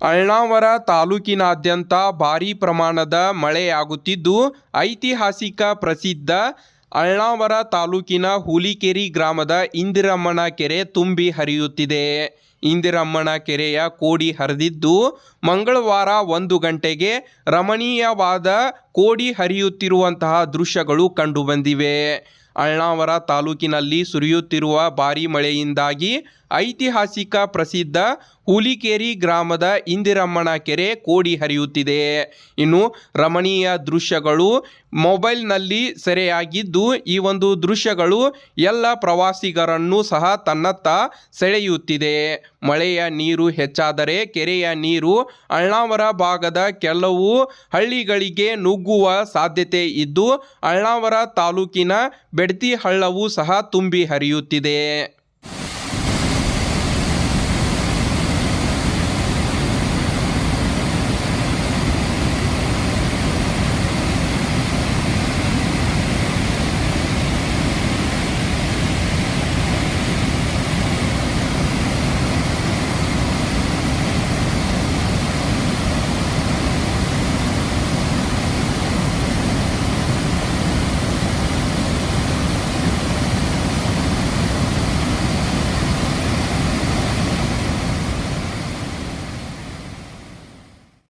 ಅಳ್ನಾವರ ತಾಲೂಕಿನಾದ್ಯಂತ ಭಾರೀ ಪ್ರಮಾಣದ ಮಳೆಯಾಗುತ್ತಿದ್ದು, ಐತಿಹಾಸಿಕ ಪ್ರಸಿದ್ಧ ಅಳ್ನಾವರ ತಾಲೂಕಿನ ಹುಲಿಕೆರಿ ಗ್ರಾಮದ ಇಂದಿರಮ್ಮನ ಕೆರೆ ತುಂಬಿ ಹರಿಯುತ್ತಿದೆ. ಇಂದಿರಮ್ಮನ ಕೆರೆಯ ಕೋಡಿ ಹರಿದಿದ್ದು, ಮಂಗಳವಾರ ಒಂದು ಗಂಟೆಗೆ ರಮಣೀಯವಾದ ಕೋಡಿ ಹರಿಯುತ್ತಿರುವಂತಹ ದೃಶ್ಯಗಳು ಕಂಡುಬಂದಿವೆ ಅಳ್ನಾವರ ತಾಲೂಕಿನಲ್ಲಿ ಸುರಿಯುತ್ತಿರುವ ಭಾರೀ ಮಳೆಯಿಂದಾಗಿ ಐತಿಹಾಸಿಕ ಪ್ರಸಿದ್ಧ ಹುಲಿಕೇರಿ ಗ್ರಾಮದ ಇಂದಿರಮ್ಮನ ಕೆರೆ ಕೋಡಿ ಹರಿಯುತ್ತಿದೆ. ಇನ್ನು ರಮಣೀಯ ದೃಶ್ಯಗಳು ಮೊಬೈಲ್ನಲ್ಲಿ ಸೆರೆಯಾಗಿದ್ದು, ಈ ಒಂದು ದೃಶ್ಯಗಳು ಎಲ್ಲ ಪ್ರವಾಸಿಗರನ್ನು ಸಹ ತನ್ನತ್ತ ಸೆಳೆಯುತ್ತಿದೆ. ಮಳೆಯ ನೀರು ಹೆಚ್ಚಾದರೆ ಕೆರೆಯ ನೀರು ಅಳ್ನಾವರ ಭಾಗದ ಕೆಲವು ಹಳ್ಳಿಗಳಿಗೆ ನುಗ್ಗುವ ಸಾಧ್ಯತೆ ಇದ್ದು ಅಳ್ನಾವರ ತಾಲೂಕಿನ ಬೆಡ್ತಿ ಹಳ್ಳವು ಸಹ ತುಂಬಿ ಹರಿಯುತ್ತಿದೆ.